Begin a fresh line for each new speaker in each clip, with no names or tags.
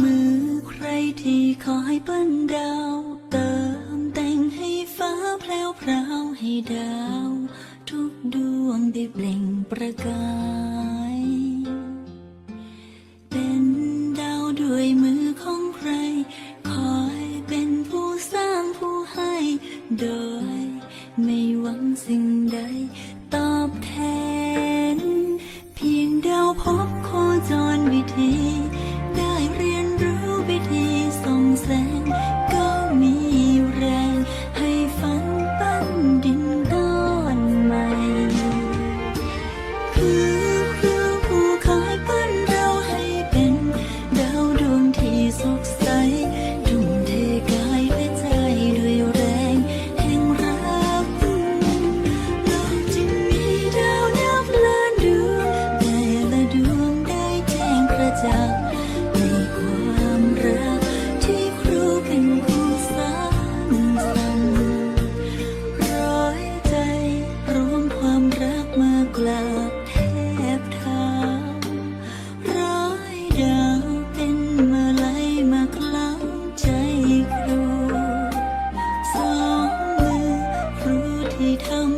มือใครที่คอยปั้ดาว เติมแต่งให้ฟ้าแพรวพราวให้ดาว ทุกดวงได้เปล่งประกาย หวังสิ่งใดตอบแทน เพียงเดาพบโคจรวิ
ธี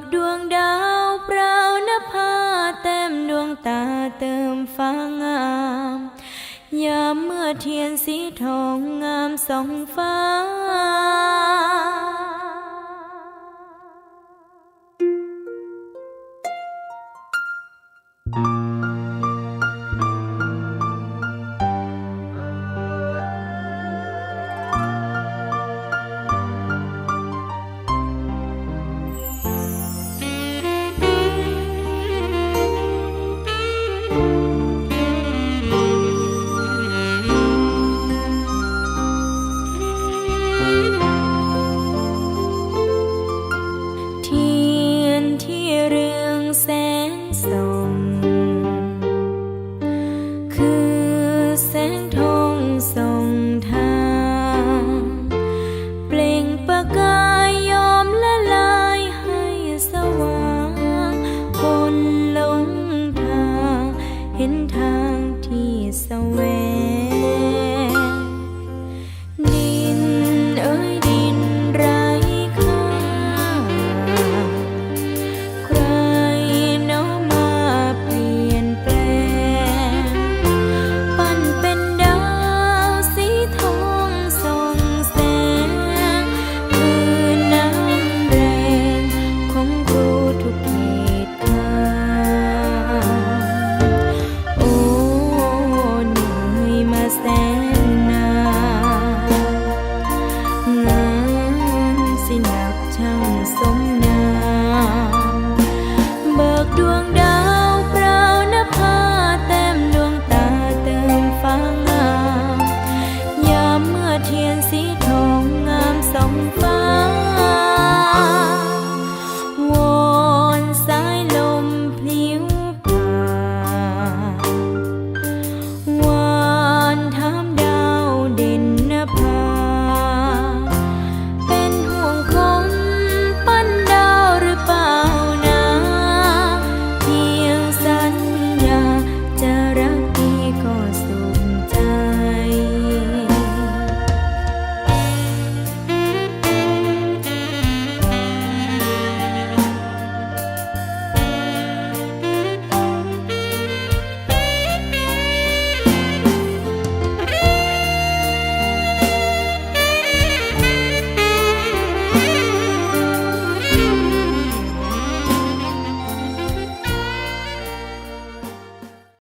กดวงดาวเปล่าน้าภาเต็มดวงตาเติมฟ้างาม ยามเมื่อเทียนสีทองงามสองฟ้า desde